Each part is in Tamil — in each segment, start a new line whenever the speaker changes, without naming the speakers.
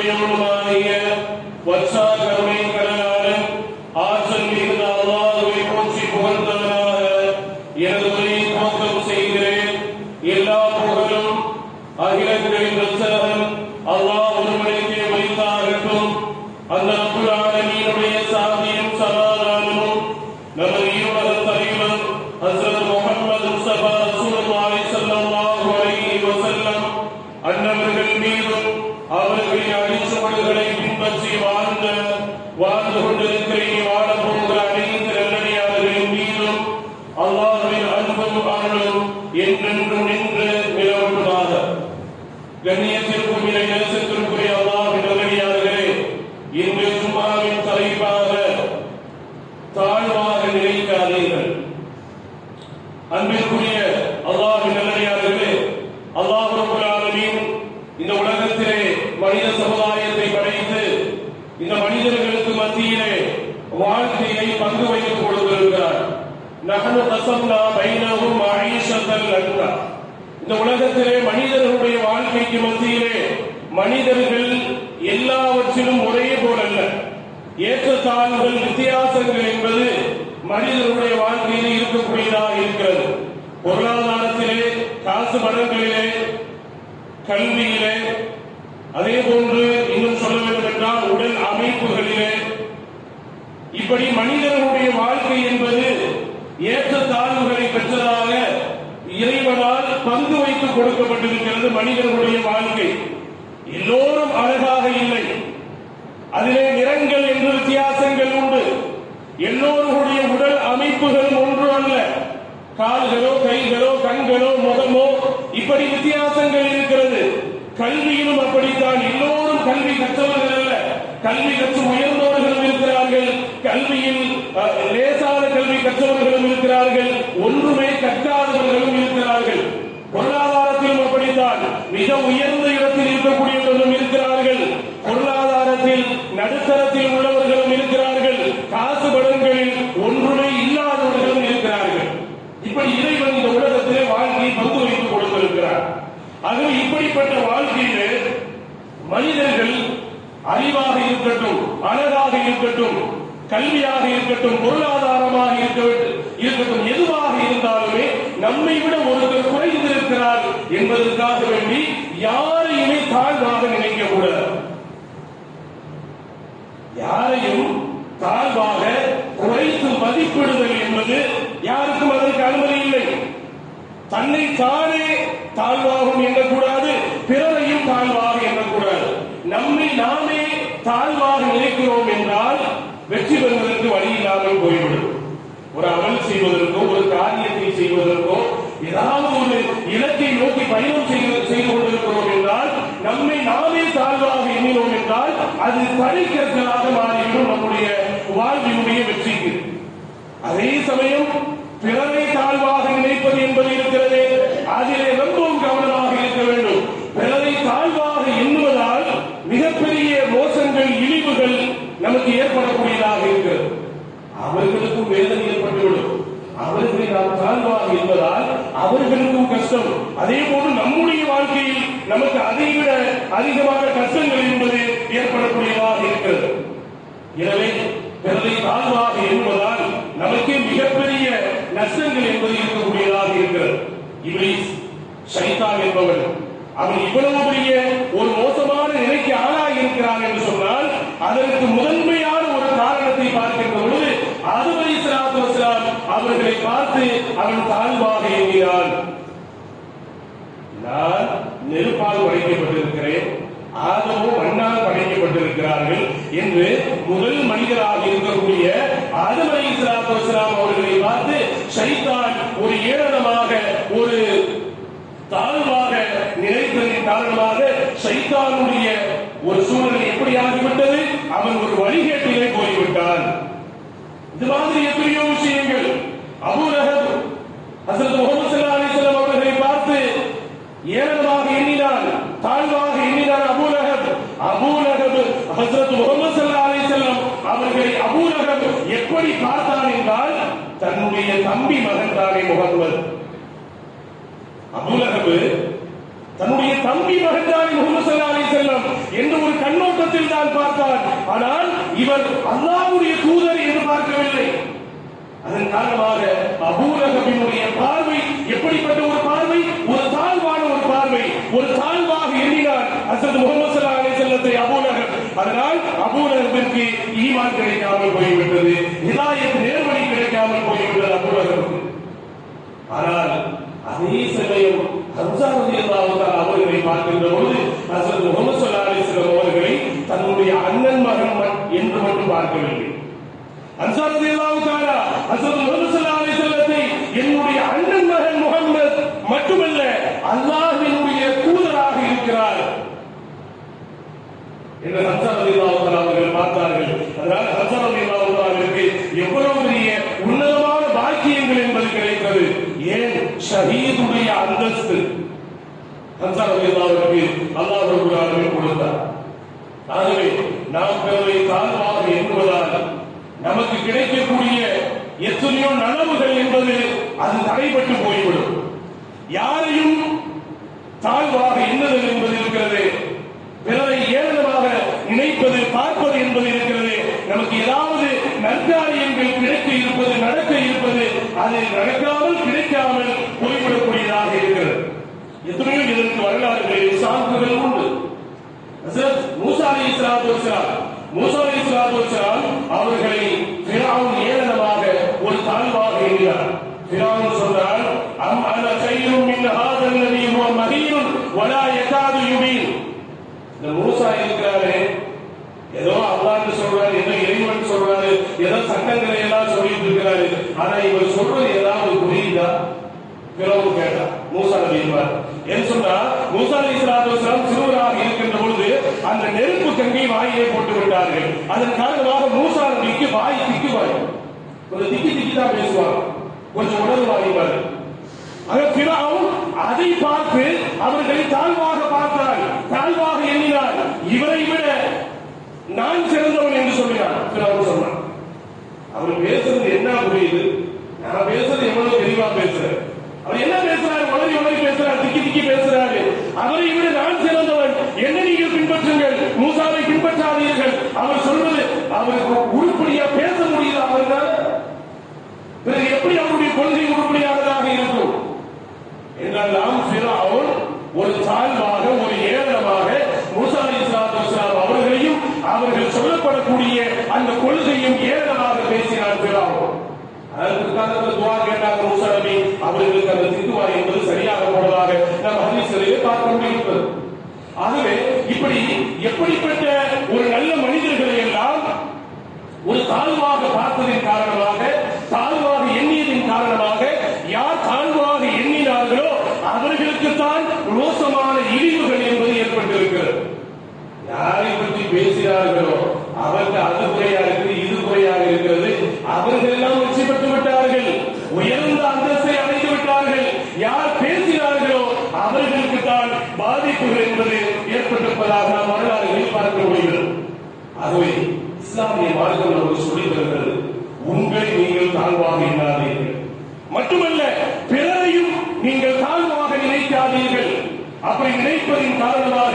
Hallelujah. நகனு பைனவும் இந்த உலகத்திலே மனிதர்களுடைய வாழ்க்கைக்கு மத்தியிலே மனிதர்கள் எல்லாவற்றிலும் ஒரே போலல்ல. ஏற்றத்தாழ்வுகள் வித்தியாசங்கள் என்பது மனிதனுடைய வாழ்க்கையில் இருக்கக்கூடியதாக இருக்கிறது. பொருளாதாரத்திலே காசு மடங்களிலே கல்வியிலே அதே போன்று இன்னும் சொல்ல வேண்டும் என்றால் உடல் அமைப்புகளிலே. இப்படி மனிதர்களுடைய வாழ்க்கை என்பது ஏற்றத்தாழ்வுகளை பெற்றதாக இறைவனால் பங்கு வைத்து கொடுக்கப்பட்டிருக்கிறது மனிதர்களுடைய வாழ்க்கை. எல்லோரும் அழகாக இல்லை. அதிலே நிறங்கள் என்று வித்தியாசங்கள் உண்டு. எல்லோருடைய உடல் அமைப்புகள் ஒன்று அல்ல. கால்களோ கைகளோ கண்களோ முகமோ இப்படி வித்தியாசங்கள் இருக்கிறது. கல்வியிலும் அப்படித்தான். எல்லோரும் கல்வி கற்றவர்கள் அல்ல. கல்வி கற்று உயர்ந்தவர்கள் இருக்கிறார்கள் கல்வியில் லேசான கல்வி கற்றவர்களும் இருக்கிறார்கள் ஒன்றுமே கற்காதவர்களும் இருக்கிறார்கள். பொருளாதாரத்திலும் அப்படித்தான் மிக உயர்ந்த இடத்தில் இருக்கக்கூடியவர்களும் இருக்கிறார்கள். பொருளாதாரத்தில் நடுத்தரத்தில் உள்ளவர்களும் இருக்கிறார்கள். காசு படங்களில் ஒன்றுமே இல்லாதவர்களும் இருக்கிறார்கள். இப்படி இறைவன் இந்த உலகத்திலே வாழ்க்கையை பங்கு வைத்துக் கொடுத்திருக்கிறார். ஆகவே இப்படிப்பட்ட வாழ்க்கையிலே மனிதர்கள் அறிவாக இருக்கட்டும் அழகாக இருக்கட்டும் கல்வியாக இருக்கட்டும் பொருளாதாரமாக இருக்கட்டும் எதுவாக இருந்தாலுமே நம்மை விட ஒருவர் குறைந்திருக்கிறார் என்பதற்காக வேண்டி யாரையுமே தாழ்வாக நினைக்க கூடாது யாரையும் தாழ்வாக குறைத்து மதிப்பிடுதல் என்பது யாருக்கும் அதற்கு அனுமதி இல்லை. தன்னை தானே தாழ்வாகவும் எண்ணக்கூடாது பிறரையும் தாழ்வாக எண்ணக்கூடாது நம்மை நாமே தாழ்வாக நினைக்கிறோம் என்றால் வெற்றி பெறுவதற்கு வழி இல்லாமல் போய்விடும். ஒரு அமல் செய்வதற்கோ ஒரு காரியத்தை செய்வதற்கோ ஏதாவது ஒரு இலக்கை நோக்கி பயணம் செய்து கொண்டிருக்கிறோம் என்றால் நம்மை அது தடைக்கற்களாக மாறிவிடும் நம்முடைய வாழ்வினுடைய வெற்றிக்கு. அதே சமயம் பிறரை தாழ்வாக நினைப்பது என்பது இருக்கிறது அதிலே ரொம்பவும் கவனமாக இருக்க வேண்டும். பிறரை தாழ்வாக எண்ணுவதால் மிகப்பெரிய மோசங்கள் இழிவுகள் நமக்கு ஏற்படக்கூடியதாக இருக்கிறது. அவர்களுக்கும் வேதனை ஏற்பட்டுவிடும் அவர்களை நாம் தாழ்வாக என்பதால் அவர்களுக்கும் கஷ்டம். அதே போன்று நம்முடைய வாழ்க்கையில் நமக்கு அதை விட அதிகமான கஷ்டங்கள் என்பது ஏற்படக்கூடியதாக இருக்கிறது. எனவே பிறரை தாழ்வாக என்பதால் நமக்கே மிகப்பெரிய நஷ்டங்கள் என்பது இருக்கக்கூடியதாக இருக்கிறது. இவை சைதா என்பவன் அவன் இவ்வளவு பெரிய ஒரு மோசமான நிலைக்கு ஆளாகி இருக்கிறார் என்று சொன்னால் அதற்கு முதன்மையான ஒரு காரணத்தை பார்க்கின்ற பொழுது அதுவரை அலைஹிஸ்ஸலாத்து அவர்களை பார்த்து அவன் தாழ்வாக எண்ணினான். நான் நெருப்பால் உடைக்கப்பட்டிருக்கிறேன் ஆதமோ மண்ணால் படைக்கப்பட்டிருக்கிறார்கள் என்று முதல் மனிதராக இருக்கக்கூடிய ஆதமரை அலைஹிஸ்ஸலாத்து அவர்களை பார்த்து சைத்தான் ஒரு ஏளனமாக ஒரு தாழ்வாக நினைத்ததின் காரணமாக சைத்தானுடைய ஒரு சூழ்நிலை எப்படி ஆகிவிட்டது அவன் ஒரு வழிகேட்டிலே போய்விட்டான். இது மாதிரி எத்தனையோ விஷயங்கள். அபூலகப் ஹசரத் முகமது ஸல்லல்லாஹு அலைஹி அவர்களை பார்த்து ஏளனமாக எண்ணினான் தாழ்வாக எண்ணினான் அபூலகப் அபூலகப் ஹசரத் முகமது சல்லா அலைஹி அவர்களை அபூலகப் எப்படி பார்த்தான் என்றால் தன்னுடைய தம்பி மகன் தானே முகமது அபுலகபு தன்னுடைய தம்பி மகன்தான் முகமது ஸல்லல்லாஹு செல்லம் என்று ஒரு கண்ணோட்டத்தில் தான் பார்த்தார் ஆனால் இவர் அல்லாவுடைய தூதர் என்று பார்க்கவில்லை. அதன் காரணமாக அபூலகபினுடைய பார்வை எப்படிப்பட்ட ஒரு பார்வை? ஒரு தாழ்வான ஒரு பார்வை. ஒரு தாழ்வாக எண்ணினார் அசத் முகமது ஸல்லல்லாஹு செல்லத்தை வஸல்லத்தை அபூலகப் அதனால் அபூலகபிற்கு ஈமான் கிடைக்காமல் போய்விட்டது இதாயத்து நேர்வழி கிடைக்காமல் போய்விட்டது அபூலகபிற்கு ஆனால் அதே சமயம் ஹம்சா ரலியல்லாஹு அவர்களை பார்க்கின்ற பொழுது ஹஜ்ரத் முகமது ஸல்லல்லாஹு அலைஹி அவர்களை தன்னுடைய அண்ணன் மகன் என்று மட்டும் பார்க்கவில்லை. ஹம்சா ரலியல்லாஹு தஆலா ஹஜ்ரத் முகமது ஸல்லல்லாஹு அலைஹி என்னுடைய அண்ணன் மகன் முகம்மது மட்டுமல்ல அல்லாஹ்வினுடைய தூதராக இருக்கிறார். என்று ஹம்சா ரலியல்லாஹு அவர்கள் பார்த்தார்கள். அதனால் ஹம்சா ரலியல்லாஹு தஆலாவிற்கு எவ்வளவு பெரிய உன்னதமான பாக்கியங்கள் என்பது கிடைத்தது ஏன் ஷஹீதுடைய அந்தஸ்து ஹம்சா ரலியல்லாஹுவிற்கு அல்லாஹ் ரப்பல் ஆலமீன் கொடுத்தார். ஆகவே நாம் பிறரை தாழ்வாக எண்ணுவதால் நமக்கு கிடைக்கக்கூடிய எத்தனையோ நனவுகள் என்பது அது தடைபட்டு போய்விடும். யாரையும் தாழ்வாக எண்ணுதல் என்பது இருக்கிறது பிறரை ஏளனமாக நினைப்பது பார்ப்பது என்பது இருக்கிறது. நமக்கு ஏதாவது நற்காரியங்கள் கிடைக்க இருப்பது நடக்க இருப்பது அது நடக்க கிடைக்காமல் போய்விடக்கூடியதாக இருக்கிறது எத்தனையோ இதற்கு வரலாறுகளில் சான்றுகள் உண்டு ஹசரத் மூசா அலைஹிஸ்ஸலாத்து வஸலாம் மூசா அலைஹிஸ்ஸலாத்து வஸலாம் அவர்களை ஃபிரௌன் ஏளனமாக ஒரு தாழ்வாக எண்ணினார். ஃபிரௌன் சொன்னார் அம் அன கைரும் மின் ஹாதல் நபி ஹுவ மஹீன் வலா யகாது யுபீன். இந்த மூசா இருக்கிறாரே ஏதோ அல்லாஹ்னு சொல்றாரு ஏதோ இறைவன் சொல்றாரு ஏதோ சட்டங்களை எல்லாம் சொல்லிட்டு இருக்கிறாரு. ஆனா இவர் சொல்றது ஏதாவது புரியுதா பிறகு கேட்டா மூசா நபி என்பார் என்று சொன்னா மூசா அலி இஸ்லாத்து சிறுவராக இருக்கின்ற பொழுது அந்த நெருப்பு கங்கை வாயிலே போட்டு விட்டார்கள். அதன் காரணமாக மூசா நபிக்கு வாய் திக்குவாய். கொஞ்சம் திக்கி திக்கி தான் பேசுவார். கொஞ்சம் உணர்வு வாங்கிப்பாரு ஆக பிறாவும் அதை பார்த்து அவர்களை தாழ்வாக பார்த்தார். தாழ்வாக எண்ணினார். இவரை விட நான் சிறந்தவன் என்று சொல்லினார் பிறாவும் சொன்னார். அவர் பேசுறது என்ன புரியுது? நான் பேசுறது எவ்வளவு தெளிவா பேசுகிறேன் அவர் என்ன பேசுறாரு உளறி உளறி பேசுறாரு திக்கி திக்கி பேசுறாரு அவரை விட நான் சிறந்தவன் என்ன நீங்கள் பின்பற்றுங்கள் மூசாவை பின்பற்றாதீர்கள் அவர் சொல்வது அவருக்கு உருப்படியா பேச முடியுது அவர்தான் பிறகு எப்படி அவருடைய கொள்கை உருப்படியானதாக இருக்கும் என்றெல்லாம் ஃபிரௌன் ஒரு தாழ்வாக ஒரு ஏளனமாக மூசா அலைஹிஸ்ஸலாத்து வஸலாம் அவர்களையும் அவர்கள் சொல்லப்படக்கூடிய அந்த கொள்கையும் ஏளனமாக பேசினார் ஃபிரௌன் அதற்காக அந்த துவா கேட்டாங்க மூசா நபி அவர்களுக்கு அந்த தித்துவா என்பது சரியாக போனதாக நாம் ஹதீஸ்களிலே பார்க்க முடிகிறது ஆகவே இப்படி எப்படிப்பட்ட ஒரு நல்ல மனிதர்களை எல்லாம் ஒரு தாழ்வாக பார்த்ததின் காரணமாக தாழ்வாக எண்ணியதின் காரணமாக யார் தாழ்வாக எண்ணினார்களோ அவர்களுக்கு தான் மோசமான இழிவுகள் என்பது ஏற்பட்டிருக்கிறது. யாரை பற்றி பேசினார்களோ அவர்கள் அது குறையா இருக்குது இது குறையாக இருக்கிறது அவர்கள் எல்லாம் வெற்றி பெற்று விட்டார்கள் உயர்ந்த அந்தஸ்தை அடைந்து விட்டார்கள் யார் பேசினார்களோ அவர்களுக்கு தான் பாதிப்புகள் என்பது ஏற்பட்டிருப்பதாக நாம் வரலாறுகளில் பார்க்க முடிகிறது. ஆகவே இஸ்லாமிய மார்க்கம் நமக்கு சொல்லித் தருகிறது உங்களை நீங்கள் தாழ்வாக எண்ணாதீர்கள். மட்டுமல்ல பிறரையும் நீங்கள் தாழ்வாக நினைக்காதீர்கள். அப்படி நினைப்பதின் காரணமாக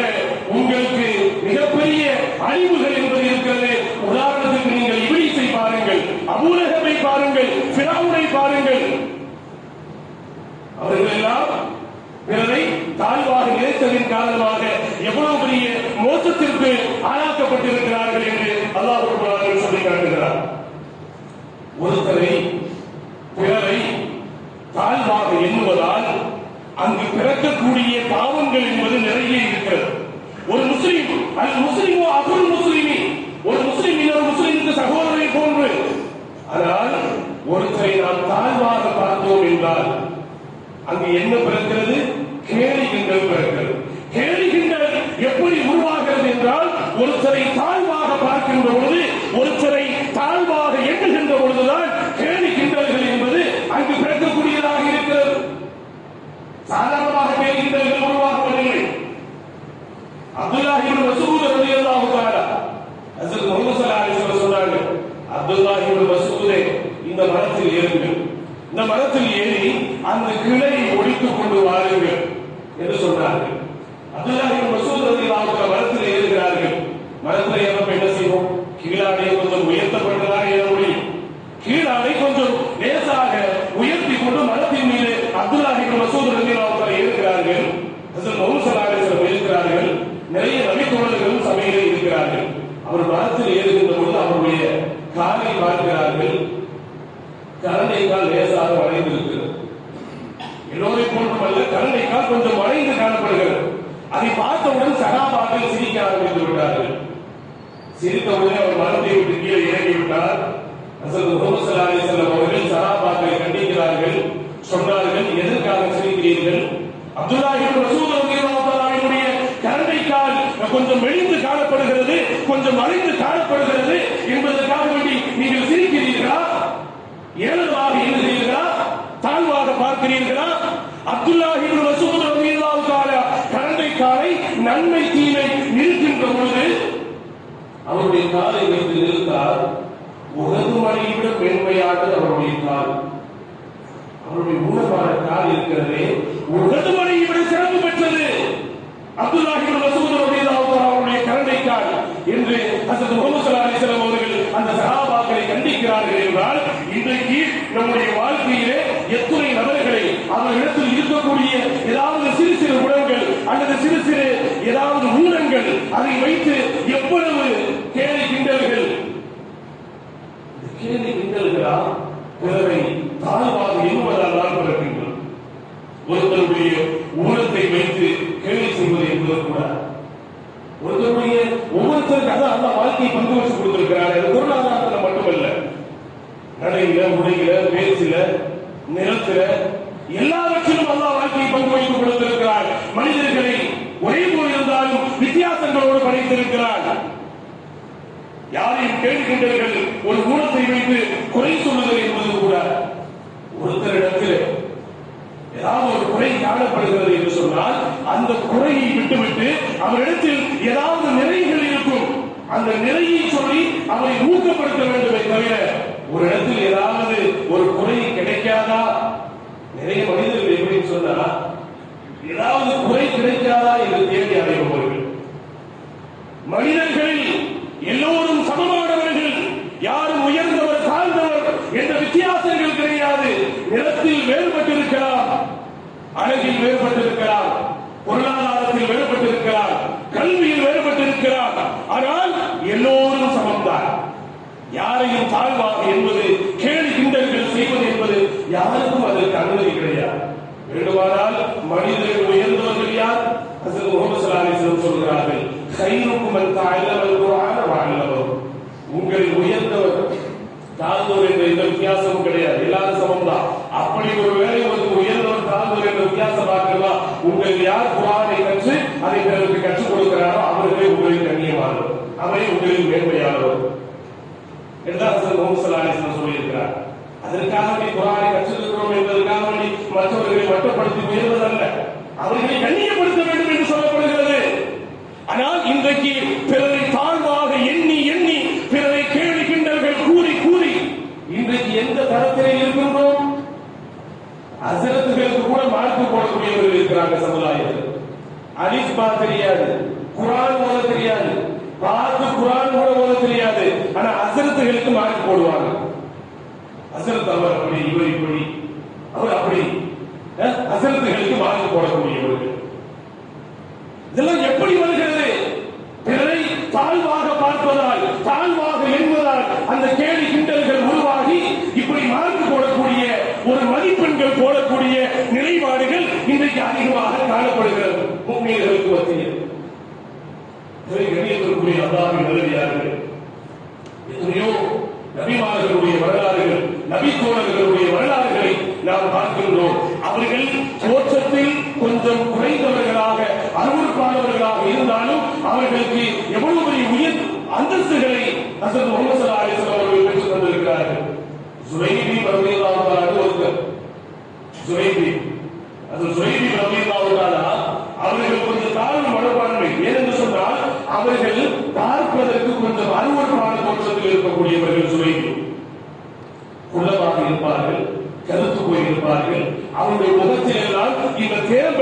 உங்களுக்கு மிகப்பெரிய அழிவுகள் என்பது இருக்கிறது. உதாரணத்துக்கு நீங்கள் இபிலிசை பாருங்கள் அபூலகமை பாருங்கள் பிராவுனை பாருங்கள். அவர்கள் எல்லாம் பிறரை தாழ்வாக நினைத்ததின் காரணமாக மோசத்திற்கு ஆளாக்கப்பட்டிருக்கிறார்கள் என்று அல்லாஹ் சொல்லி காட்டுகிறார் ஒருத்தரை பிறரை தாழ்வாக எண்ணுவதால் அங்கு பிறக்கக்கூடிய பாவங்கள் என்பது நிறைய இருக்கிறது. ஒரு முஸ்லீம் அது முஸ்லீமோ அபுல் முஸ்லீமி. ஒரு முஸ்லீம் இன்னொரு முஸ்லீமுக்கு சகோதரரை போன்று. ஆனால் ஒருத்தரை நாம் தாழ்வாக பார்த்தோம் என்றால் அங்கு என்ன பிறக்கிறது? கேலி என்று பிறக்கிறது கேலி கிண்டல் எப்படி உருவாகிறது என்றால் ஒருத்தரை தாழ்வாக பார்க்கின்ற பொழுது ஒருத்தரை தாழ்வாக எண்ணுகின்ற பொழுதுதான் கேலி கிண்டல்கள் என்பது அங்கு பிறக்கக்கூடியதாக இருக்கிறது. சாதாரணமாக கேலி கிண்டல்கள் உருவாகவில்லை. அப்துல்லாஹி மசூத் மஸ்ஊத் ரலியல்லாஹு தஆலா ஹஜ்ரத் முஹம்மது ஸல்லல்லாஹு அலைஹி வஸல்லம் சொன்னாங்க அப்துல்லாஹி இப்னு மஸ்ஊதே இந்த மரத்தில் ஏறுங்கள். இந்த மரத்தில் ஏறி அந்த கிளையை ஒடித்துக் கொண்டு வாருங்கள் என்று சொன்னார்கள். அப்துல்லாஹி இப்னு மஸ்ஊத் ரலியல்லாஹு தஆலா மரத்தில் ஏறுகிறார்கள் மரத்தில் ஏறப்ப என்ன கீழாடை கொஞ்சம் உயர்த்தப்பட்டதாக ஏற முடியும். கீழாடை கொஞ்சம் லேசாக உயர்த்தி கொண்டு மரத்தின் மீது அப்துல்லாஹி இப்னு மஸ்ஊத் ரலியல்லாஹு தஆலா ஏறுகிறார்கள் ஹஜ்ரத் முஹம்மது இருக்கிறார்கள். நிறைய நபித்தோழர்களும் சபையிலே இருக்கிறார்கள். அவர் மரத்தில் ஏறுகின்ற பொழுது அவருடைய காலை பார்க்கிறார்கள். கரண்டைக்கால் லேசாக வளைந்திருக்கிறது. எல்லோரை போன்றுமல்ல கரண்டை கரண்டைக்கால் கொஞ்சம் வளைந்து காணப்படுகிறது. அதை பார்த்தவுடன் சகாபாக்கள் சிரிக்க ஆரம்பித்து விட்டார்கள். சிரித்தவுடனே அவர் மரத்தை விட்டு கீழே இறங்கிவிட்டார். ஹசரத் முகமது அவர்கள் சகாபாக்களை கண்டிக்கிறார்கள். சொன்னார்கள் எதற்காக சிரிக்கிறீர்கள்? அப்துல்லாஹி இப்னு மஸ்ஊத் ரலியல்லாஹு கரண்டை கால் கொஞ்சம் மெலிந்து காணப்படுகிறது கொஞ்சம் வளைந்து காணப்படுகிறது என்பதற்காக வேண்டி நீங்கள் சிரிக்கிறீர்களா? ஏளனமாக எண்ணுகிறீர்களா தாழ்வாக பார்க்கிறீர்களா அப்துல்லாஹி இப்னு மஸ்ஊத் ரலியல்லாஹு தஆலா கரண்டை காலை நன்மை தீமை நிறுத்துகின்ற பொழுது அவருடைய காலை வைத்து நிறுத்தார் உகது மலையை விட மென்மையானது அவருடைய கால். அவருடைய ஊனமான கால் இருக்கிறதே உகது மலையை விட சிறப்பு பெற்றது. அப்துல்லாஹி இப்னு ரலியல்லாஹு அவருடைய கரண்டை கால். என்று ஹஜ்ரத் முகமது ஸல்லல்லாஹு அலைஹி வஸல்லம் அவர்கள் அந்த சஹாபாக்களை கண்டிக்கிறார்கள் என்றால் இன்றைக்கு நம்முடைய வாழ்க்கையிலே எத்துணை நபர்களை அவர்களிடத்தில் இருக்கக்கூடிய ஏதாவது சிறு சிறு குணங்கள் அல்லது சிறு சிறு ஏதாவது ஊனங்கள் அதை வைத்து எவ்வளவு கேலி கிண்டல்கள் இந்த கேலி கிண்டல்களா பிறரை தாழ்வாக எண்ணுவதால் தான் பிறக்கின்றன ஒருத்தருடைய ஊனத்தை வைத்து கேள்வி செய்வது என்பது கூட. ஒருத்தருடைய ஒவ்வொருத்தருக்கு அதான் அந்த வாழ்க்கையை பங்கு வச்சு கொடுத்திருக்கிறார். அது பொருளாதாரத்துல மட்டுமல்ல. நடையில உடையில பேச்சில நிலத்தில எல்லாவற்றிலும் அல்லாஹ் வாழ்க்கையை பங்கு வைத்து கொடுத்திருக்கிறார். மனிதர்களை ஒரே போல் இருந்தாலும் வித்தியாசங்களோடு படைத்திருக்கிறார். யாரையும் கேட்கின்றீர்கள் ஒரு ஊனத்தை வைத்து குறை சொல்லுதல் என்பது கூட ஒருத்தரிடத்தில் ஏதாவது ஒரு குறை காணப்படுகிறது என்று சொன்னால் அந்த குறையை விட்டுவிட்டு அவரிடத்தில் ஏதாவது நிறைகள் இருக்கும். அந்த நிறையை சொல்லி அவரை ஊக்கப்படுத்த வேண்டுமே தவிர ஒரு இடத்தில் ஏதாவது ஒரு குறை கிடைக்காதா? நிறைய மனிதர்கள் எப்படின்னு சொன்னா ஏதாவது குறை கிடைக்காதா என்று தேடி அடைபவர்கள். மனிதர்களில் எல்லோரும் சமமானவர்கள். யாரும் உயர்ந்தவர் தாழ்ந்தவர் என்ற வித்தியாசங்கள் கிடையாது. நிலத்தில் வேறுபட்டிருக்கிறார் அழகில் வேறுபட்டிருக்கிறார் பொருளாதாரத்தில் வேறுபட்டிருக்கிறார் கல்வியில் வேறுபட்டிருக்கிறார் ஆனால் எல்லோரும் சமம்தான். யாரையும் தாழ்வாக என்பது கேலி கிண்டல்கள் செய்வது என்பது யாருக்கும் அதற்கு அனுமதி கிடையாது. வேண்டுமானால் மனிதர்கள் உயர்ந்தவர்கள் யார் ஹசரத் முகமது ஸல்லல்லாஹு அலைஹி வஸல்லம் சொல்கிறார்கள் உங்களில் உயர்ந்தவர் தாழ்ந்தவர் என்ற எந்த வித்தியாசமும் கிடையாது. எல்லாரும் சமம் தான். அப்படி ஒரு வேலை ஒரு உயர்ந்தவர் தாழ்ந்தவர் என்ற வித்தியாசம் யார் குரானை கற்று அதை பிறருக்கு கற்றுக் கொடுக்கிறாரோ அவர்களே உங்களில் கண்ணியமானவர். அவரே உங்களில் மேன்மையானவர். சொல்லியிருக்கிறார். அதற்காக நீ குரானை கற்றிருக்கிறோம் என்பதற்காக வேண்டி மற்றவர்களை மட்டுப்படுத்தி உயர்வதல்ல. அவர்களை கண்ணியப்படுத்த வேண்டும். இன்றைக்கு பிறரை தாழ்வாக எண்ணி எண்ணி பிறரை கேலி கிண்டல்கள் கூறி கூறி இன்றைக்கு எந்த தரத்திலே இருக்கின்றோம்? அசரத்துகளுக்கு கூட மார்க்கு போடக்கூடியவர்கள் இருக்கிறாங்க சமுதாயத்தில். அலிஸ்பா தெரியாது குரான் ஓத தெரியாது பார்த்து குரான் கூட ஓத தெரியாது. ஆனா அசரத்துகளுக்கு மார்க் போடுவாங்க. அசரத் அவர் அப்படி இவர் இப்படி அவர் அப்படி. அசரத்துகளுக்கு மார்க் போடக்கூடியவர்கள். இதெல்லாம் எப்படி வருகிறது பிறரை தாழ்வாக பார்ப்பதால் தாழ்வாக எண்ணுவதால் அந்த கேலி கிண்டல்கள் உருவாகி இப்படி மார்க் போடக்கூடிய ஒரு மதிப்பெண்கள் போடக்கூடிய நிலைப்பாடுகள் இன்றைக்கு அதிகமாக காணப்படுகிறது முன்னேறுகளுக்கு மத்தியில் இதை கண்ணியத்திற்குரிய அல்லாஹின் நல்லடியார்கள் எத்தனையோ நபிமார்களுடைய வரலாறுகள் நபி தோழர்களுடைய வரலாறுகளை நாம் பார்க்கின்றோம் அவர்கள் தோற்றத்தில் கொஞ்சம் குறைந்தவர்களாக அருவருப்பானவர்களாக இருந்தாலும் அவர்களுக்கு எவ்வளவு பெரிய உயர் அந்தஸ்துகளை அசத் முகமது ஸல்லல்லாஹு அலைஹி அவர்கள் பெற்றுத் தந்திருக்கிறார்கள் சுரைபி ரலியல்லாஹு ஒருத்தர் சுரைபி அது சுரைபி ரலியல்லாஹு அவர்கள் கொஞ்சம் தாழ்வு மனப்பான்மை. ஏனென்று சொன்னால் அவர்கள் பார்ப்பதற்கு கொஞ்சம் அருவருப்பான தோற்றத்தில் இருக்கக்கூடியவர்கள் சுரைபி குள்ளமாக இருப்பார்கள் கருத்து போயிருப்பார்கள். அவருடைய முகத்தில் எல்லாம் இந்த தேம்பல்கள்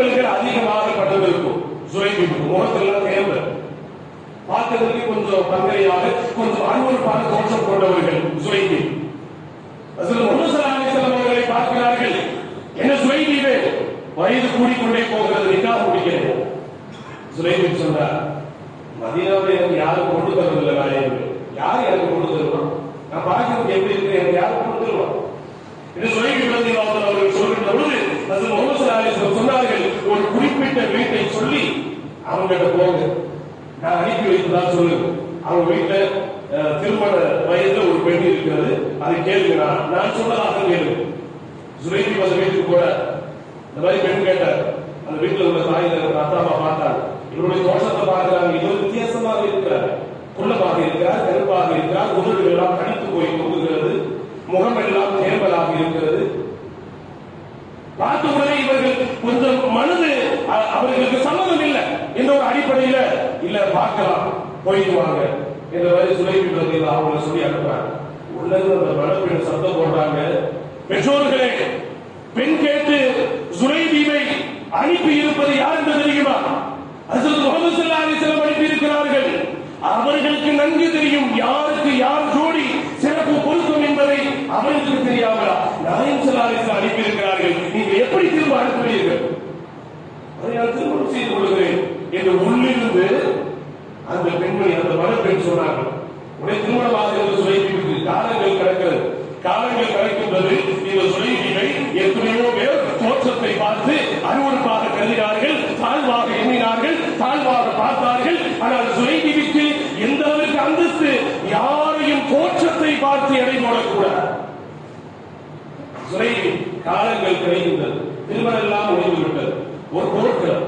பார்க்கிறதுக்கு கொஞ்சம் பங்கையாக கொஞ்சம் அருவருப்பான தோற்றம் கொண்டவர்கள் சுவைதி. அவர்களை பார்க்கிறார்கள். என்ன சுரைபீவே வயது கூடிக்கொண்டே போகிறது நிக்கா முடிக்கிறது. சுரைபீன் சொன்னார் மதினாவை எனக்கு யாரும் கொண்டு தரதில்லை நாயகமே யார் எனக்கு கொண்டு தருவான்? நான் பார்க்கறதுக்கு எப்படி இருக்கு எனக்கு யாரும் கொண்டு தருவான்? என்று சுரைபி ரலியல்லாஹு அன்ஹு அவர்கள் சொல்கின்ற பொழுது அது முகமது சொன்னார்கள் ஒரு குறிப்பிட்ட வீட்டை சொல்லி அவங்ககிட்ட போங்க. நான் அனுப்பி வைத்ததா சொல்லுங்க அவங்க வீட்டுல அஹ், திருமண வயதுல ஒரு பெண் இருக்கிறது. அதை கேளுங்க. நான் நான் சொன்னதாக கேளுங்க. சுரைபி அந்த வீட்டுக்கு கூட இந்த மாதிரி பெண் கேட்டார். அந்த வீட்டுல உள்ள தாய் அத்தா அம்மா பார்த்தாங்க. இவருடைய தோஷத்தை பார்க்கிறாங்க. இவர் வித்தியாசமாக இருக்கிறார். குள்ளமாக இருக்கிறார் கருப்பாக இருக்கிறார். உதடுகள் எல்லாம் கடித்து போய் தொங்குகிறது. முகம் எல்லாம் தேர்வலாக இருக்கிறது. பார்த்த உடனே இவர்கள் கொஞ்சம் மனது அ- அவர்களுக்கு சம்மதம் இல்லை. என்ற ஒரு அடிப்படையில இல்ல பார்க்கலாம் போயிட்டு வாங்க மாதிரி சுலைபி அவங்கள சொல்லி அனுப்புறாங்க. உள்ள அந்த வளர்ப்பின் சத்தம் போடுறாங்க. பெற்றோர்களே பெண் கேட்டு சுலைபீவை அனுப்பி இருப்பது யார் என்று தெரியுமா? அசல் முகமது ஸல்லல்லாஹு அலைஹி அனுப்பி இருக்கிறார்கள். அவர்களுக்கு நன்கு தெரியும் யாருக்கு யார் ஜோடி சிறப்பு பொருத்தம் என்பதை அவர்களுக்கு தெரியாமலா நாயம் செல்லாரிசு அனுப்பி இருக்கிறார்கள். நீங்கள் எப்படி திரும்ப அனுப்புவீர்கள்? அதை நான் திருமணம் செய்து கொள்கிறேன். என்று உள்ளிருந்து அந்த பெண்மணி அந்த மணப்பெண் சொன்னார்கள். உடைய திருமணமாக என்று சுலைபிக்கு காலங்கள் கிடக்கிறது. காலங்கள் கிடைக்கின்றது. இந்த சுலைபினை எத்தனையோ பேர் தோற்றத்தை பார்த்து அருவறுப்பாக கருதினார்கள். தாழ்வாக எண்ணினார்கள். தாழ்வாக பார்த்தார்கள். ஆனால் சுலைபிக்கு எந்த அளவுக்கு அந்தஸ்து யாரையும் தோற்றத்தை பார்த்து எடை போடக்கூடாது. சுரைவி காலங்கள் கிடைக்கின்றது திருமணம் எல்லாம் முடிந்துவிட்டது. ஒரு பொருட்கள்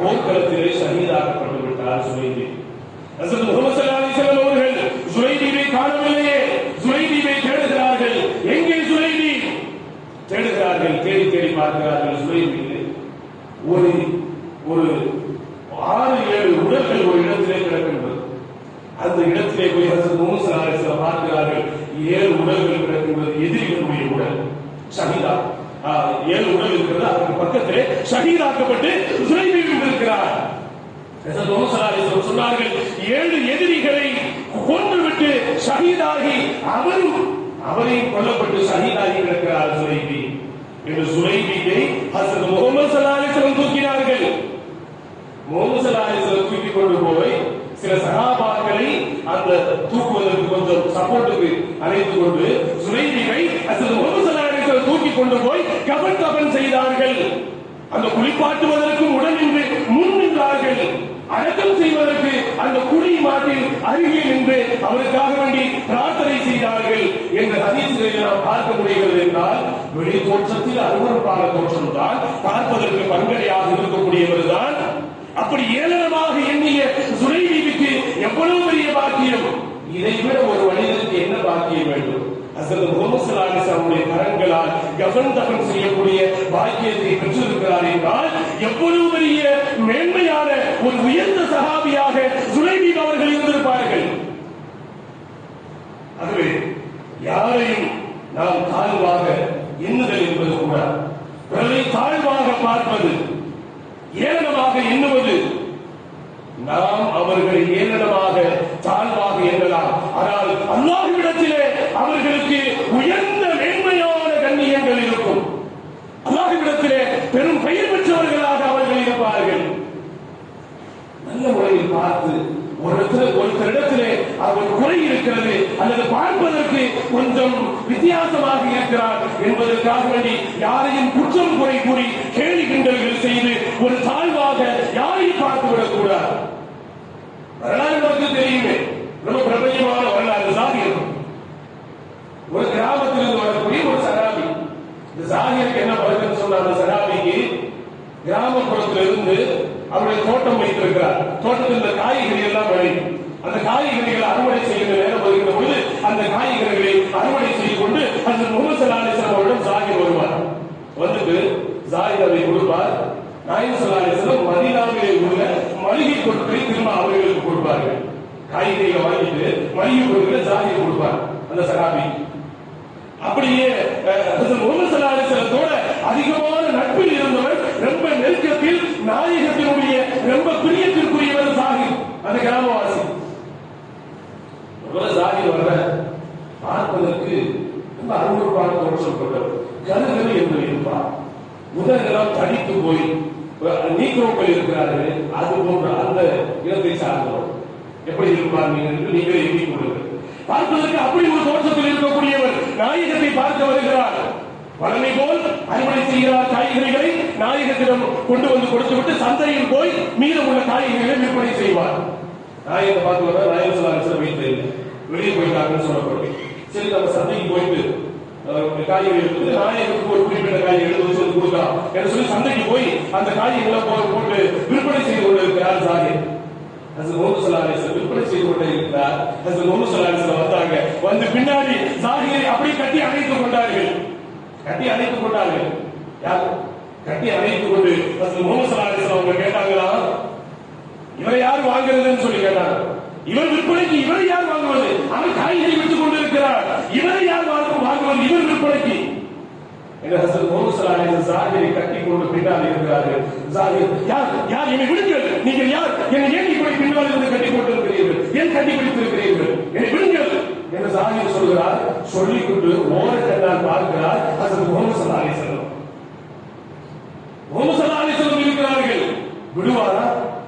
போர்க்களம் போர்க்களத்திலே ஷஹீதாக்கப்பட்டு விட்டார் சுரைவி ஹசரத் முகமது ஸல்லல்லாஹு அலைஹி வஸல்லம் அவர்கள் சுரைபியை காணவில்லையே சுரைபியை தேடுகிறார்கள் எங்கே சுரைபி தேடுகிறார்கள் தேடி தேடி பார்க்கிறார்கள் சுரைபி ஒரு ஒரு ஆறு ஏழு உடல்கள் ஒரு இடத்திலே கிடக்கின்றது அந்த இடத்திலே போய் ஹசரத் முகமது ஸல்லல்லாஹு அலைஹி வஸல்லம் பார்க்கிறார்கள் ஏழு உடல்கள் கிடக்கின்றது எதிரிகளுடைய உடல் ஷஹீதா ஆ, ஏழு உடல் இருக்கிறது அதற்கு பக்கத்திலே ஷஹீதாக்கப்பட்டு சுரைபி இருக்கிறார் ஹசரத் முகமது ஸல்லல்லாஹு அலைஹி வஸல்லம் சொன்னார்கள் ஏழு எதிரிகளை கொன்றுவிட்டு ஷஹீதாகி அவரும் அவரையும் கொல்லப்பட்டு சகிதாகி கிடக்கிறார் சுரைபி என்று சுரைபியை ஹசரத் முகமது ஸல்லல்லாஹு தூக்கினார்கள். முகமது ஸல்லல்லாஹு தூக்கி கொண்டு போய் சில சகாபாக்களை அந்த தூக்குவதற்கு கொஞ்சம் சப்போர்ட்டுக்கு அழைத்து கொண்டு சுரைபியை ஹசரத் முகமது ஸல்லல்லாஹு தூக்கி கொண்டு போய் கபன் கபன் செய்தார்கள். அந்த குளிப்பாட்டுவதற்கும் உடன் நின்று முன் நின்றார்கள். அடக்கம் செய்வதற்கு அந்த குடி மாட்டில் அருகே நின்று அவருக்காக வேண்டி பிரார்த்தனை செய்தார்கள் என்ற ஹதீசிலே நாம் பார்க்க முடிகிறது என்றால் வெளி தோற்றத்தில் அருவறுப்பான தோற்றம் தான் பார்ப்பதற்கு பங்கடையாக இருக்கக்கூடியவர் தான் அப்படி ஏளனமாக எண்ணிய சுரைவீதிக்கு எவ்வளவு பெரிய பாக்கியம்? இதை விட ஒரு மனிதனுக்கு என்ன பாக்கியம் ஹசரத் முகமது ஸல்லல்லாஹு அலைஹி வஸல்லம் கரங்களால் கஃன் செய்யக்கூடிய பாக்கியத்தை பெற்றிருக்கிறார் என்றால் எவ்வளவு பெரிய மேன்மையான ஒரு உயர்ந்த சகாபியாக சுலைபீப் அவர்கள் இருந்திருப்பார்கள். ஆகவே யாரையும் நாம் தாழ்வாக எண்ணுதல் என்பது கூட பிறரை தாழ்வாக பார்ப்பது ஏளனமாக எண்ணுவது நாம் அவர்களை ஏளனமாக தாழ்வாக எண்ணலாம் ஆனால் அல்லாஹ்விடத்திலே அவர்களுக்கு உயர்ந்த மேன்மையான கண்ணியங்கள் இருக்கும். அல்லாஹ்விடத்திலே பெரும் பெயர் பெற்றவர்களாக அவர்கள் இருப்பார்கள். நல்ல முறையில் பார்த்து ஒரு இடத்துல ஒருத்தரிடத்திலே அவர் குறை இருக்கிறது அல்லது பார்ப்பதற்கு கொஞ்சம் வித்தியாசமாக இருக்கிறார் என்பதற்காக வேண்டி யாரையும் குற்றம் குறை கூறி கேலி கிண்டல்கள் செய்து ஒரு தாழ்வாக கூடாது வரலாறு நமக்கு தெரியுமே. ரொம்ப பிரபஞ்சமான வரலாறு சாகியம் ஒரு கிராமத்திலிருந்து வரக்கூடிய ஒரு சராபி. இந்த சாகியருக்கு என்ன பழக்கம் சொன்ன அந்த சராபிக்கு கிராமப்புறத்திலிருந்து அவருடைய தோட்டம் வைத்திருக்கிறார். தோட்டத்தில் இந்த காய்கறி எல்லாம் விளையும் அந்த காய்கறிகளை அறுவடை செய்கிற நேரம் வருகிற பொழுது அந்த காய்கறிகளை அறுவடை செய்து கொண்டு அந்த முகமது சல்லாஹிஸ்லாம் அவரிடம் ஜாகிர் வருவார். வந்துட்டு ஜாகிர் அதை கொடுப்பார். நாயம் சல்லாஹிஸ்லாம் மதினாவிலே உள்ள மளிகை பொருட்களை திரும்ப அவர்களுக்கு கொடுப்பார்கள் காய்கறிகளை வாங்கிட்டு மளிகை பொருட்களை ஜாகிர் கொடுப்பார். அந்த சகாபி. அப்படியே முகமது ஸல்லல்லாஹு அதிகமான நட்பில் இருந்தவர் ரொம்ப நெருக்கத்தில் நாயகத்தினுடைய ரொம்ப பிரியத்திற்குரியவர் சாஹிப் அந்த கிராமவாசி. முதல்ல வர்ற பார்ப்பதற்கு ரொம்ப அருவருப்பான தோற்றம் கருகரு என்று இருப்பார். உதடுகளெல்லாம் தடித்து போய் நீக்கிறோக்கள் இருக்கிறார்கள் அது போன்ற அந்த இனத்தை சார்ந்தவர் எப்படி இருப்பார் நீங்கள் என்று நீங்களே எண்ணிக் கொள்ளுங்கள். பார்ப்பதற்கு அப்படி ஒரு தோற்றத்தில் இருக்கக்கூடியவர் நாயகத்தை பார்க்க வருகிறார். வளமை போல் அறுவடை செய்கிறார் காய்கறிகளை நாயகத்திடம் கொண்டு வந்து கொடுத்து விட்டு சந்தையில் போய் மீதம் உள்ள காய்கறிகளை விற்பனை செய்வார். நாயகத்தை பார்த்து வர நாயக சொல்லாங்க வீட்டில் இல்லை வெளியே போயிட்டாங்கன்னு சொல்லப்படும். சரி நம்ம சந்தைக்கு போயிட்டு அஹ், காய்கறி எடுத்து நாயகத்துக்கு ஒரு குறிப்பிட்ட காய்கறி எடுத்து வச்சு வந்து கொடுக்கலாம் என்று சொல்லி சந்தைக்கு போய் அந்த காய்கறிகளை போ- போட்டு விற்பனை செய்து கொண்டிருக்கிறார் ஜாகிர் அது முகமது ஸல்லல்லாஹு அலைஹி வஸல்லம் விற்பனை செய்து கொண்டே இருக்கிறார். அது முகமது ஸல்லல்லாஹு அலைஹி வந்தாங்க. வந்து பின்னாடி ஜாகிரை அப்படி கட்டி அணைத்துக் கொண்டார்கள். கட்டி அணைத்துக் கொண்டார்கள். யார்? கட்டி அணைத்துக் கொண்டு அது முகமது ஸல்லல்லாஹு அலைஹி அவங்க கேட்டாங்களா? இவரை யார் வாங்குறதுன்னு சொல்லி கேட்டாங்க. இவர் விற்பனைக்கு இவரை யார் வாங்குவது? அவர் காய்கறி விட்டுக் கொண்டிருக்கிறார். இவரை யார் வாங்க- வாங்குவது? இவர் விற்பனைக்கு. என்ற ஹசரத் முகமது வஸல்லம் ஜாகிரை கட்டி கொண்டு பின்னால் இருக்கிறார்கள். ஜாகிர் யார் யார் என்னை விடுங்கள்? நீங்கள் யார்? என்னை ஏன் இப்படி பின்னால் இருந்து கட்டி போட்டிருக்கிறீர்கள் ஏன் கட்டி பிடித்திருக்கிறீர்கள்? என்னை விடுங்கள். என்று ஜாகிர் சொல்கிறார். சொல்லிக்கொண்டு ஓர கண்ணால் பார்க்கிறார் ஹசரத் முகமது ஸல்லல்லாஹு அலைஹி வஸல்லம் முகமது ஸல்லல்லாஹு அலைஹி வஸல்லம் இருக்கிறார்கள் விடுவாரா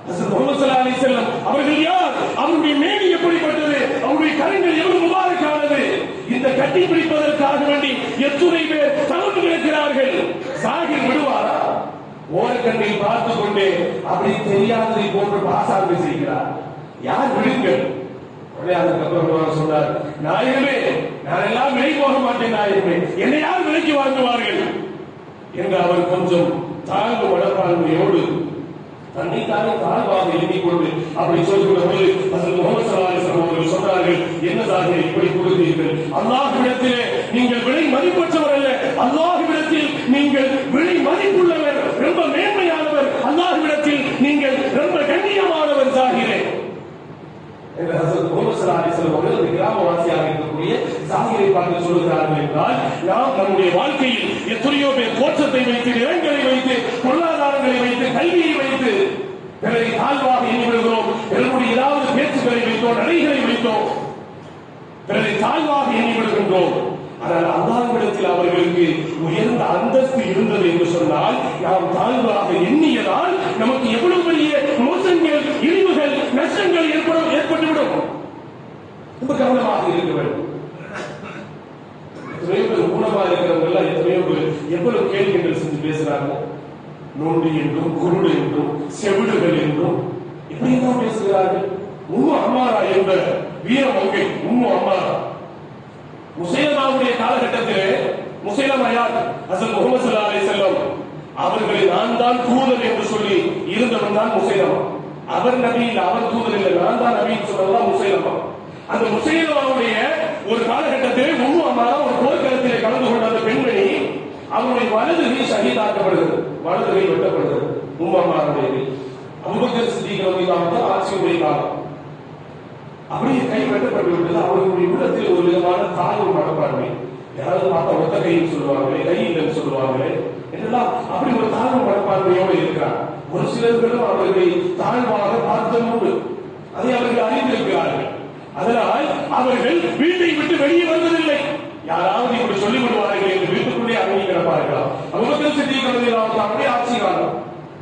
ஹசரத் முகமது ஸல்லல்லாஹு அலைஹி வஸல்லம் அவர்கள் யார் அவருடைய மேனி எப்படிப்பட்டது அவருடைய கரங்கள் எவ்வளவு முபாரக்கானது இந்த கட்டி பிடிப்பதற்காக வேண்டி எத்துணை பேர் தவறு கிடக்கிறார்கள் சாகிர் விடுவாரா? ஓரக்கண்ணில் பார்த்து கொண்டே அப்படி தெரியாததை போன்று பாசாங்கு செய்கிறார். யார் விடுங்கள் உடனே அதுக்கப்புறம் அவர் சொன்னார் நாயகமே நான் எல்லாம் விலைக்கு போக மாட்டேன் நாயகமே. என்னை யார் விலைக்கு வாங்குவார்கள் என்று அவர் கொஞ்சம் தாழ்வு மனப்பான்மையோடு தன்னைத்தானே தாழ்வாக எண்ணிக்கொண்டு அப்படி சொல்கிற போது அதில் முகமது ஸல்லல்லாஹு அவர்கள் சொன்னார்கள் என்னதாக இப்படி கொடுத்தீர்கள் அல்லாஹ்விடத்திலே நீங்கள் விலை மதிப்பற்றவர் அல்ல. அல்லாஹ்விடத்தில் நீங்கள் விலை மதிப்புள்ளவர் ரொம்ப மேன்மையானவர். அல்லாஹ்விடத்தில் நீங்கள் ரொம்ப கண்ணியமானவர் சாகிறேன் என்று ஹசரத் முகமது ஸல்லல்லாஹு அலைஹி வஸல்லம் அவர்கள் அந்த கிராமவாசியாக இருக்கக்கூடிய என்று சொல்கிறார்கள் என்றால் நாம் நம்முடைய வாழ்க்கையில் எத்தனையோ பேர் தோற்றத்தை வைத்து நிறங்களை வைத்து பொருளாதாரங்களை வைத்து கல்வியை வைத்து பிறரை தாழ்வாக எண்ணி விடுகிறோம் பிறருடைய ஏதாவது பேச்சுக்களை வைத்தோ நடைகளை வைத்தோ பிறரை தாழ்வாக எண்ணி விடுகின்றோம் ஆனால் அல்லாவிடத்தில் அவர்களுக்கு உயர்ந்த அந்தஸ்து இருந்தது என்று சொன்னால் நாம் தாழ்வாக எண்ணியதால் நமக்கு எவ்வளவு பெரிய மோசங்கள் இழிவுகள் நஷ்டங்கள் ஏற்படும் ஏற்பட்டுவிடும். ரொம்ப கவனமாக இருக்க வேண்டும். எத்தனையோ பேர் ஊனமா இருக்கிறவங்க எல்லாம் எத்தனையோ பேர் எவ்வளவு கேள்விகள் செஞ்சு பேசுறாங்க? நோண்டி என்றும் குருடு என்றும் செவிடுகள் என்றும். இப்படி பேசுகிறார்கள். உம்மு அம்மாரா என்ற வீர மங்கை உம்மு அம்மாரா முசைலமாவுடைய காலகட்டத்திலே முசைலம் யார் அசல் முகமது சல்லா அலை செல்லம் அவர்களை நான் தான் தூதர் என்று சொல்லி இருந்தவன் தான் முசைலமா. அவர் நபி இல்ல அவர் தூதர் இல்ல நான் தான் நபின்னு சொன்னதான் முசைலமா. அந்த முசைலமாவுடைய ஒரு காலகட்டத்திலே உம்மு ஒரு போர்க்களத்திலே கலந்து கொண்ட அந்த பெண்மணி அவருடைய வலது கை சகிதாக்கப்படுகிறது வலது கை வெட்டப்படுகிறது. உம்மு அம்மாருடைய கை. அபுபக்கர் சித்திக் ஆட்சியுடைய காலம். அப்படியே கை வெட்டப்பட்டு விட்டது. அவர்களுடைய உள்ளத்தில் ஒரு விதமான தாழ்வு மனப்பான்மை. யாராவது பார்த்தா ஒத்த கைன்னு சொல்லுவாங்களே கை இல்லைன்னு சொல்லுவாங்களே என்னெல்லாம் அப்படி ஒரு தாழ்வு மனப்பான்மையோடு இருக்கிறார். ஒரு சிலர்களும் அவர்களை தாழ்வாக பார்த்தது உண்டு. அதை அவர்கள் அறிந்திருக்கிறார்கள். அதனால் அவர்கள் வீட்டை விட்டு வெளியே வருவதில்லை. யாராவது இப்படி சொல்லிக் விடுவார்கள் என்று வீட்டுக்குள்ளே அடங்கி கிடப்பார்களா? அபுபக்கர் சித்திக் ரலியல்லாஹு அப்படியே ஆட்சி காலம்.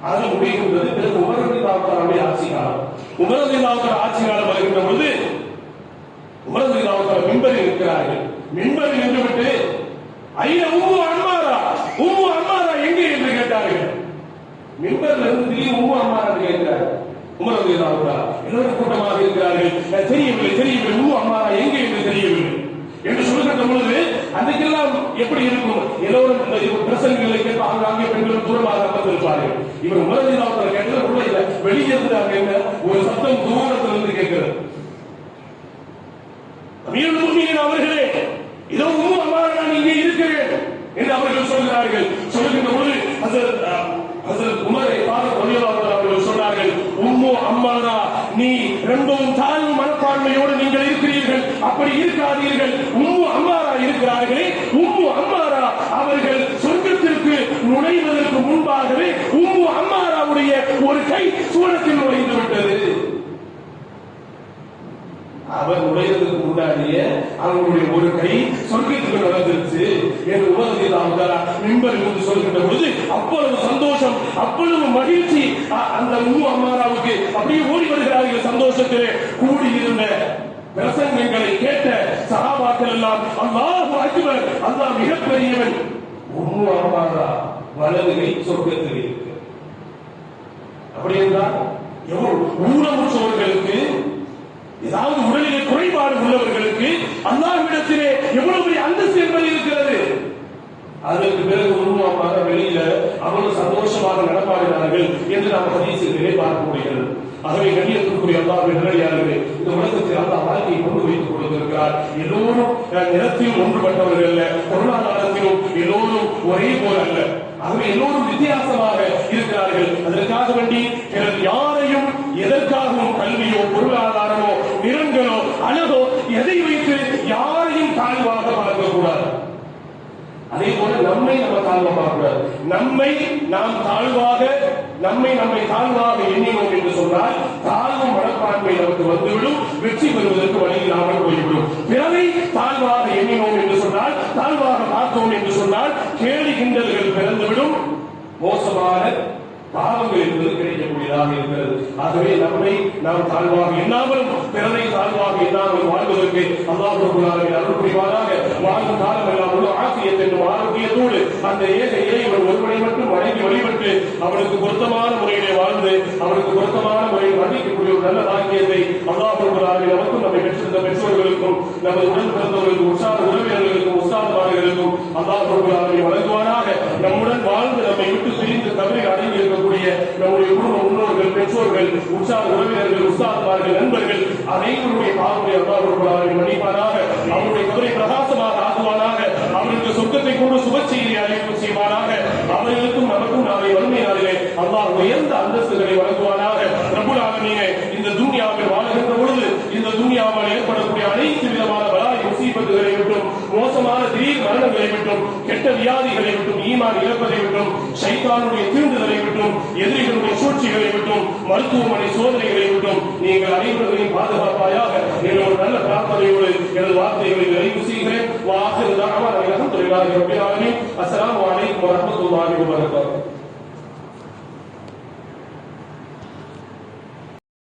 அது முடிகின்றது. பிறகு உமரதி தாவத்தாருடைய ஆட்சி காலம். உமரதி தாவத்தார் ஆட்சி காலம் வருகின்ற பொழுது உமரதி தாவத்தார் மின்பரில் இருக்கிறார்கள். மின்பரில் நின்றுவிட்டு ஐயா உம்மு அம்மாரா உம்மு அம்மாரா எங்கே? என்று கேட்டார்கள். மின்பரில் இருந்து உம்மு அம்மாரா உமரதி தாவத்தார் கூட்டமாக இருக்கிறார்கள். தெரியவில்லை தெரியவில்லை ஊ அம்மா எங்கே என்று தெரியவில்லை என்று சொல்லுகின்ற பொழுது அன்றைக்கெல்லாம் எப்படி இருக்கும்? எல்லோரும் இந்த பிரசங்களை கேட்டு ஆங்காங்கே பெண்களும் தூரமாக அமர்ந்திருப்பார்கள். இவர் உமரதி தாவத்தார் கேட்டது உள்ள இல்ல. வெளியே இருந்தாங்க என்ன? ஒரு சத்தம் தூரத்தில் இருந்து கேட்கிறது. மீண்டும் அவர்களே இதோ உம்மு அம்மா நான் இங்கே இருக்கிறேன் என்று அவர்கள் சொல்கிறார்கள். சொல்லுகின்ற பொழுது உமரை பார்த்து ரலியல்லாஹு அன்ஹு அவர்கள் சொன்னார்கள் உம்மு அம்மாரா நீ ரொம்பவும் தாழ்வு மனப்பான்மையோடு நீங்கள் இருக்கிறீர்கள். அப்படி இருக்காதீர்கள். உம்மு அம்மாரா இருக்கிறார்களே உம்மு அம்மாரா அவர்கள் சொர்க்கத்திற்கு நுழைவதற்கு முன்பாகவே உம்மு அம்மாராவுடைய ஒரு கை சூழத்தில் நுழைந்து விட்டது. அவர் நுழைவதற்கு முன்னாடியே அவங்களுடைய ஒரு கை சொர்க்கத்துக்கு நடந்துருச்சு. என்று உபதத்தில் அவர்களா மின்பர் இருந்து சொல்கின்ற பொழுது அவ்வளவு சந்தோஷம் அவ்வளவு மகிழ்ச்சி அந்த உம்மு அம்மாராவுக்கு அப்படியே ஓடி வருகிறார்கள் சந்தோஷத்திலே. கூடியிருந்த பிரசங்கங்களை கேட்ட சகாபாக்கள் எல்லாம் அல்லாஹ் அக்பர் அல்லாஹ் மிகப்பெரியவன். உம்மு அம்மாரா வலது கை சொர்க்கத்தில் இருக்கு. அப்படி என்றால் எவ்வளவு ஊனமுற்றவர்களுக்கு ஏதாவது உடலிலே குறைபாடு உள்ளவர்களுக்கு அல்லாஹ்விடத்திலே எவ்வளவு பெரிய அந்தஸ்து என்பது இருக்கிறது. அதற்கு பிறகு உருவமாக வெளியில அவ்வளவு சந்தோஷமாக நடமாடினார்கள் என்று நாம் ஹதீசுகளிலே பார்க்க முடிகிறது ஆகவே கண்ணியத்திற்குரிய அல்லாஹ்வின் நிலையாளர்களே இந்த உலகத்தில் அந்த வாழ்க்கையை கொண்டு வைத்துக் கொண்டிருக்கிறார். எல்லோரும் அஹ், நிறத்தில் ஒன்றுபட்டவர்கள் அல்ல பொருளாதாரத்திலும் எல்லோரும் ஒரே போல் அல்ல. ஆகவே எல்லோரும் வித்தியாசமாக இருக்கிறார்கள். அதற்காக வேண்டி பிறர் யாரையும் எதற்காகவும் கல்வியோ பொருளாதாரமோ நிறங்களோ அழகோ எதை வைத்து யாரையும் தாழ்வாக பார்க்கக்கூடாது அதே போல நம்மை நம்ம தாழ்வா பார்க்கக்கூடாது நம்மை நாம் தாழ்வாக நம்மை நம்மை தாழ்வாக எண்ணினோம் என்று சொன்னால் தாழ்வு மனப்பான்மை நமக்கு வந்துவிடும் வெற்றி பெறுவதற்கு வழி இல்லாமல் போய்விடும். பிறரை தாழ்வாக எண்ணினோம் என்று சொன்னால் தாழ்வாக பார்த்தோம் என்று சொன்னால் கேடு கிண்டல்கள் பிறந்துவிடும். மோசமான பாவங்கள் என்பது கிடைக்கக்கூடியதாக இருக்கிறது. ஆகவே நம்மை நாம் தாழ்வாக எண்ணாமலும் பிறரை தாழ்வாக எண்ணாமல் வாழ்வதற்கு அல்லாஹ் அருள் புரிவாராக வாழ்ந்த காலம் எல்லாம் உள்ள ஆசியத்தின் ஆரோக்கியத்தோடு அந்த ஏகையை இவர் ஒருவனை மட்டும் வணங்கி வழிபட்டு அவனுக்கு பொருத்தமான முறையிலே வாழ்ந்து அவனுக்கு பொருத்தமான முறையில் வர்ணிக்கக்கூடிய ஒரு நல்ல பாக்கியத்தை அல்லாஹ் நமக்கும் நம்மை பெற்றிருந்த பெற்றோர்களுக்கும் நமது உடன் பிறந்தவர்களுக்கும் உற்சாக உறவினர்களுக்கும் உற்சாகமானவர்களுக்கும் அல்லாஹ் ரப்பல் வழங்குவானாக. நம்முடன் வாழ்ந்து நம்மை விட்டு பிரிந்து தவறி அடங்கி இருக்கக்கூடிய நம்முடைய குடும்ப முன்னோர்கள் பெற்றோர்கள் உற்சாக உறவினர்கள் உற்சாகமார்கள் நண்பர்கள் அனைவருடைய பாவனை அல்லாஹ் ரப்பல் மன்னிப்பானாக. அவருக்கு சுப செய்தி அறிவிப்பு செய்வானாக. அவர்களுக்கும் நமக்கும் நாளை வறுமை நாளிலே அல்லாஹ் உயர்ந்த அந்தஸ்துகளை வழங்குவானாக. பிரபுலாக நீங்க இந்த துன்யாவில் வாழ்கின்ற பொழுது இந்த துன்யாவால் ஏற்படக்கூடிய அனைத்து விதமான பலாய் விட்டும் மோசமான திடீர் மரணங்களை விட்டும் கெட்ட வியாதிகளை விட்டும் ஈமான் இழப்பதை விட்டும் சைத்தானுடைய தீண்டுதலை விட்டும் எதிரிகளுடைய சூழ்ச்சிகளை விட்டும் மருத்துவமனை சோதனைகளை விட்டும் நீங்கள் அனைவர்களையும் பாதுகாப்பாயாக என்ற ஒரு நல்ல பிரார்த்தனையோடு எனது வார்த்தைகளை நிறைவு செய்கிறேன். வாசல் தாழ்வான அலமதுல்லாஹி ரப்பில் ஆலமீன். அஸ்ஸலாமு அலைக்கும் வரஹ்மத்துல்லாஹி வபரகாத்துஹு.